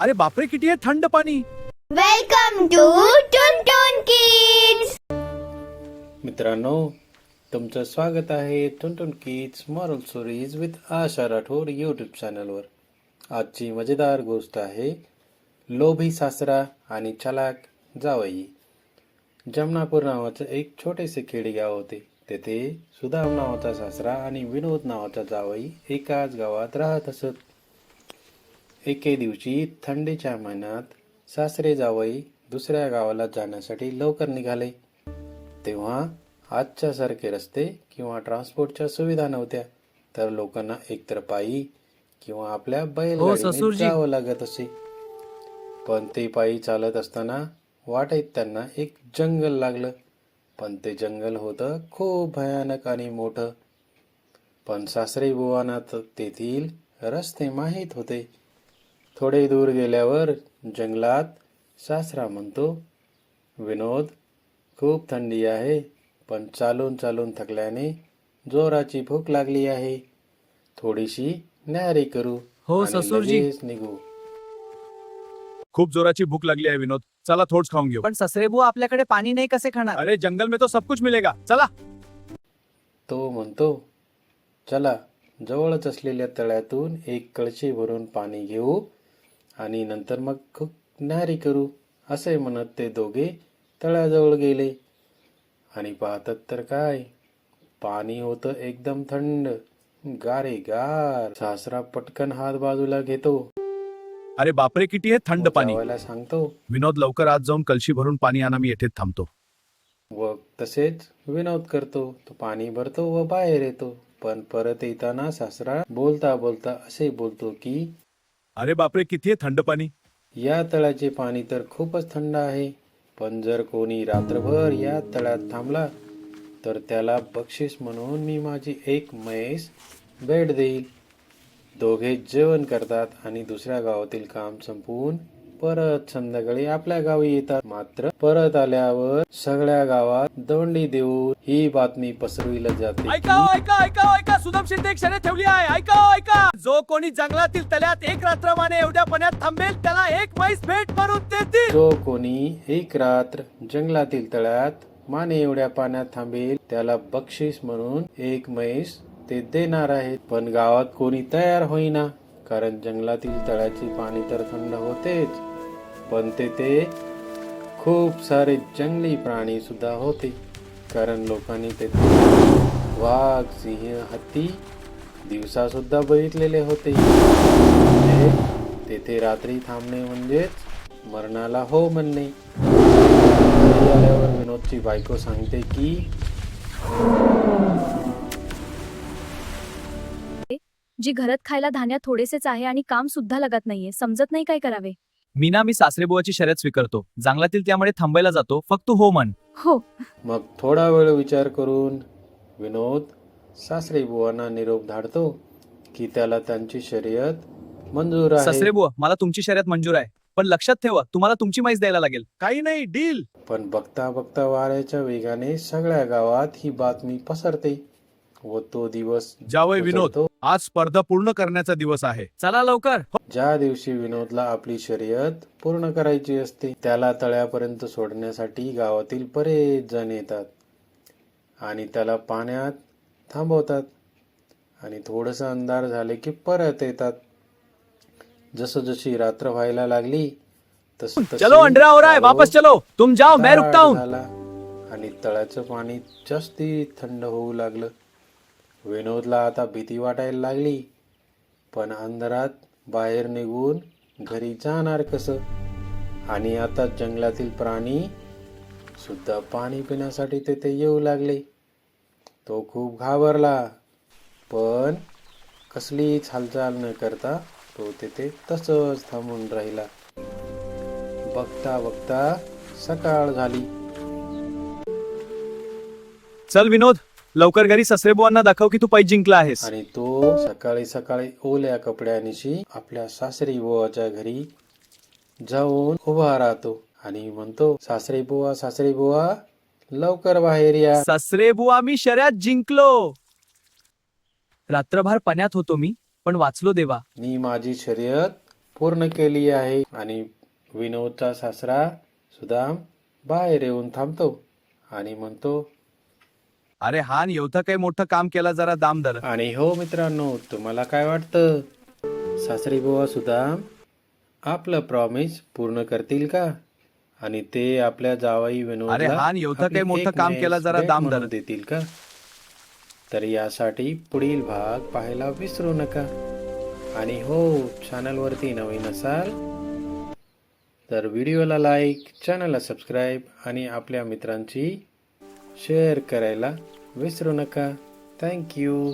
अरे बापरे किती आहे थंड पाणी? वेलकम टू टुनटुन किड्स मित्रांनो तुमचं स्वागत आहे Tuntun kids moral stories with Asha Rathod YouTube चॅनलवर आजची मजेदार गोष्ट आहे लोभी सासरा आणि चलाक जावई. जमनापूर नावाचं एक छोटेसे खेडेगाव होते. तेथे सुदाम नावाचा सासरा आणि विनोद नावाचा जावई एकाच गावात राहत असत. एके दिवशी थंडीच्या महिन्यात सासरे जावई दुसऱ्या गावाला जाण्यासाठी लवकर निघाले. तेव्हा आजच्या सारखे रस्ते किंवा ट्रान्सपोर्टच्या सुविधा नव्हत्या. तर लोकांना एकतर पायी किंवा आपल्या बैलगाडीने ससुरजी. जावं लागत असे. पण ते पायी चालत असताना वाटेत त्यांना एक जंगल लागलं. पण ते जंगल होतं खूप भयानक आणि मोठं. पण सासरे बुवांना तेथील रस्ते माहीत होते. थोडे दूर गेल्यावर जंगलात सासरा म्हणतो विनोद खूप थंडी आहे पण चालून चालून थकल्याने जोराची भूक लागली आहे. थोडीशी न्याहारी करू हो, आणि ससुरजी. लगेच निघू. खूप जोराची भूक लागली आहे विनोद. चला थोडस खाऊन घेऊ. पण ससरेबू आपल्याकडे पाणी नाही कसे खाणार? अरे जंगल में तो सब कुछ मिलेगा. चला. तो म्हणतो चला जवळच असलेल्या तळ्यातून एक कळशी भरून पाणी घेऊ आणि नंतर मग खूप न्याहारी करू असे म्हणत ते दोघे तळ्याजवळ गेले. आणि पाहतात तर काय पाणी होतं एकदम थंड गारे गार सासरा पटकन हात बाजूला घेतो. अरे बापरे किती आहे थंड पाणी. सांगतो. विनोद लवकर आज जाऊन कलशी भरून पाणी आणा मी येथेच थांबतो. व तसेच विनोद करतो. तो पाणी भरतो व बाहेर येतो. पण परत येताना सासरा बोलता बोलता असे बोलतो की अरे बापरे किती आहे थंड पाणी? या तळ्याचे पाणी तर खूपच थंड आहे पण जर कोणी रात्रभर या तळ्यात थांबला तर त्याला बक्षीस म्हणून मी माझी एक म्हैस भेट देईल. दोघे जेवण करतात आणि दुसऱ्या गावातील काम संपवून परत संध्याकाळी आपल्या गावी येतात. मात्र परत आल्यावर सगळ्या गावात दंडी देऊन ही बातमी पसरविली जाते. ऐका ऐका ऐका ऐका. सुदाम शिंदे एक शर्यत ठेवली आहे. ऐका ऐका. जो कोणी जंगलातील तल्यात एक रात्रमाने एवढ्या पाण्यात थांबेल त्याला एक म्हैस भेट म्हणून देतील. जो कोणी एक रात्र जंगलातील तळ्यात माने एवढ्या पाण्यात थांबेल त्याला बक्षीस म्हणून एक म्हैस ते देणार आहेत पण गावात कोणी तयार होईना कारण जंगलातील तळ्याचे पाणी तर थंड होतेच. पण तेथे खूप सारे जंगली प्राणी सुद्धा होते. कारण लोकांनी तेथे वाघ सिंह हत्ती दिवसा सुद्धा बघितलेले होते. म्हणजे तेथे रात्री थांबणे म्हणजेच मरणाला हो म्हणणे. आल्यावर विनोदची बायको सांगते की जी घरात खायला धान्य थोडेसेच आहे आणि काम सुद्धा लागत नाहीये. समजत नाही काय करावे? मीना मी सासरेबुवाची शर्यत स्वीकारतो. जंगलातील त्यामुळे थांबायला जातो. फक्त हो म्हण. हो. मग थोडा वेळ विचार करून विनोद सासरे बुवांना निरोप धाडतो की त्याला त्यांची शर्यत मंजूर आहे. सासरेबुवा मला तुमची शर्यत मंजूर आहे. पण लक्षात ठेवा तुम्हाला तुमची म्हैस द्यायला लागेल. काही नाही डील. पण बघता बघता वाऱ्याच्या वेगाने सगळ्या गावात ही बातमी पसरते. व तो दिवस जावय विनोद. आज स्पर्धा पूर्ण करण्याचा दिवस आहे. चला लवकर. ज्या दिवशी विनोदला आपली शर्यत पूर्ण करायची असते त्याला तळ्यापर्यंत सोडण्यासाठी गावातील बरेच जण येतात आणि त्याला पाण्यात थांबवतात आणि थोडस अंधार झाले की परत येतात. जसं जशी रात्र व्हायला लागली तस चलो अंडरा हो रहा है वापस चलो. तुम जाओ मैं रुकता हूँ. झाला आणि तळ्याचं पाणी जास्ती थंड होऊ लागलं. विनोदला आता भीती वाटायला लागली. पण अंधारात बाहेर निघून घरी जाणार कसं? आणि आता जंगलातील प्राणी सुद्धा पाणी पिण्यासाठी तेथे येऊ लागले. तो खूप घाबरला पण कसलीच हालचाल न करता तो तेथे तसंच थांबून राहिला. बघता बघता सकाळ झाली. चल विनोद लवकर घरी ससरेबुवांना दाखव की तू पैज जिंकला आहेस. आणि तो सकाळी सकाळी ओल्या कपड्यानिशी आपल्या सासरी बुवाच्या घरी जाऊन उभा राहतो आणि म्हणतो सासरी बुवा सासरी बुवा लवकर बाहेर या. ससरेबुवा मी शर्यत जिंकलो. रात्रभर पाण्यात होतो मी पण वाचलो देवा. मी माझी शर्यत पूर्ण केली आहे आणि विनोदचा सासरा सुदाम बाहेर येऊन थांबतो आणि म्हणतो अरे हान एवढं काही मोठं काम केलं जरा दाम धर आणि हो मित्रांनो तुम्हाला काय वाटतं? सासरी बुवा सुदाम आपलं प्रॉमिस पूर्ण करतील का? आणि ते आपल्या जावाई अरे हान, एवढं काही मोठं काम केलं जरा भेट दाम म्हणून धर. देतील का? तर यासाठी पुढील भाग पाहायला विसरू नका. आणि हो चॅनलवरती नवीन असाल तर व्हिडिओला लाईक चॅनलला सबस्क्राईब आणि आपल्या मित्रांची शेअर करायला विसरू नका. थँक्यू